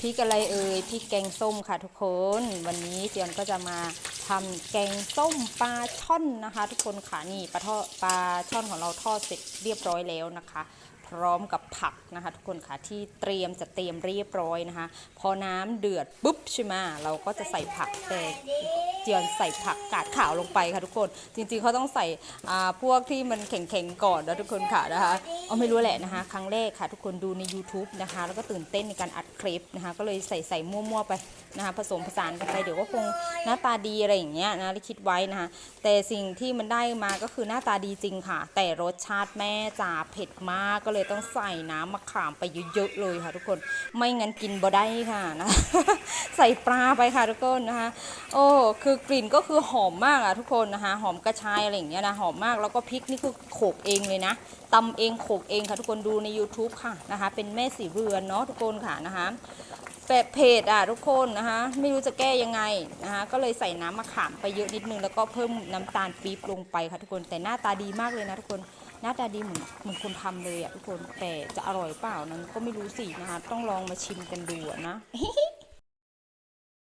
พริกอะไรเอ่ยพริกแกงส้มค่ะทุกคน วันนี้เจียนก็จะมาทำแกงส้มปลาช่อนนะคะ ทุกคนค่ะนี่ปลาทอดปลาช่อนของเราทอดเสร็จเรียบร้อยแล้วนะคะ พร้อมกับผักนะคะ ทุกคนค่ะที่เตรียมจะเตรียมเรียบร้อยนะคะ พอน้ำเดือดปุ๊บใช่ไหมเราก็จะใส่ผักแต่ เจียนใส่ผักกาดขาวลงไปค่ะทุกคน จริงๆเขาต้องใส่พวกที่มันแข็งๆก่อนนะทุกคนค่ะนะคะเอาไม่รู้แหละนะคะ ครั้งแรกค่ะ ทุกคนดูใน YouTube นะคะ แล้วก็ตื่นเต้นในการอัดคลิปนะคะ ก็เลยใส่ใส่มั่วๆไปนะคะผสมผสานกันไปเดี๋ยวก็คงหน้าตาดีอะไรอย่างเงี้ยนะที่คิดไว้นะคะแต่สิ่งที่มันได้มาก็คือหน้าตาดีจริงค่ะ แต่รสชาติแม่จ๋าเผ็ดมากก็เลยต้องใส่น้ำมะขามไปเยอะๆเลยค่ะ ทุกคนไม่งั้นกินบ่ได้ค่ะนะใส่ปลาไปค่ะทุกคนนะคะ โอ้คือกลิ่นก็คือหอมมากอะทุกคนนะคะ หอมกระชายอะไรอย่างเงี้ยนะหอมมากแล้วก็พริกนี่คือโขกเองเลยนะตำเองโขกเองค่ะทุกคนดูใน YouTube ค่ะนะคะ เป็นแม่สีเรือนเนาะทุกคนค่ะนะคะแบบเผ็ดอะทุกคนนะคะ ไม่รู้จะแก้ยังไงนะคะก็เลยใส่น้ำมะขามไปเยอะนิดนึงแล้วก็เพิ่มน้ำตาลปี๊บลงไปค่ะทุกคนแต่หน้าตาดีมากเลยนะทุกคนหน้าตาดีเหมือนเหมือนคนทำเลยอะทุกคนแต่จะอร่อยเปล่านั้นก็ไม่รู้สินะคะ ต้องลองมาชิมกันดูนะ